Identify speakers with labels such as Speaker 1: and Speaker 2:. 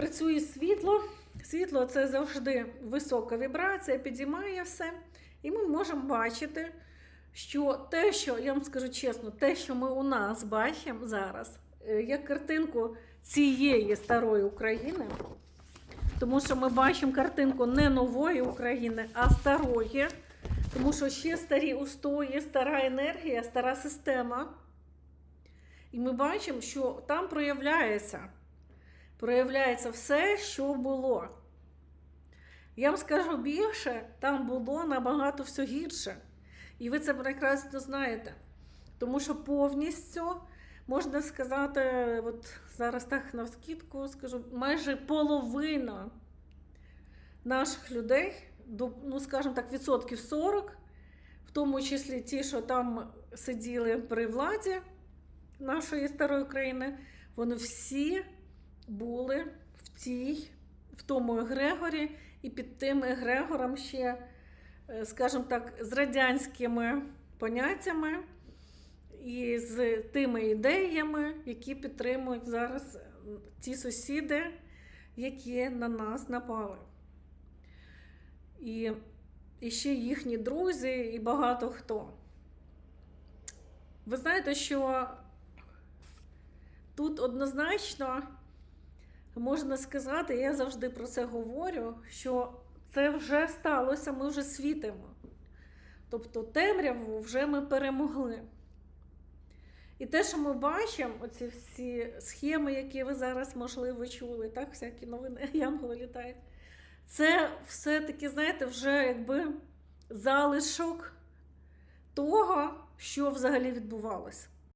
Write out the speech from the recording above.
Speaker 1: працює світло. Світло це завжди висока вібрація, підіймає все. І ми можемо бачити, що те, що я вам скажу чесно, те, що ми у нас бачимо зараз, е, як картинку цієї старої України, тому що ми бачимо картинку не нової України, а старої. Тому що ще старі устої, стара енергія, стара система. І ми бачимо, що там проявляється, проявляється все, що було. Я вам скажу більше, там було набагато все гірше. І ви це прекрасно знаєте. Тому що повністю, можна сказати, от зараз так навскідку скажу, майже половина наших людей, ну скажімо так, відсотків 40, в тому числі ті, що там сиділи при владі нашої старої країни, вони всі були в тій, в тому егрегорі, і під тим егрегором ще, е, скажімо так, з радянськими поняттями і з тими ідеями, які підтримують зараз е, ті сусіди, які на нас напали. І, і ще їхні друзі, і багато хто. Ви знаєте, що тут однозначно можна сказати, я завжди про це говорю, що це вже сталося, ми вже світимо. Тобто темряву вже ми перемогли. І те, що ми бачимо, оці всі схеми, які ви зараз, можливо, чули, так, всякі новини Янголи літають, це все-таки, знаєте, вже якби залишок того, що взагалі відбувалося.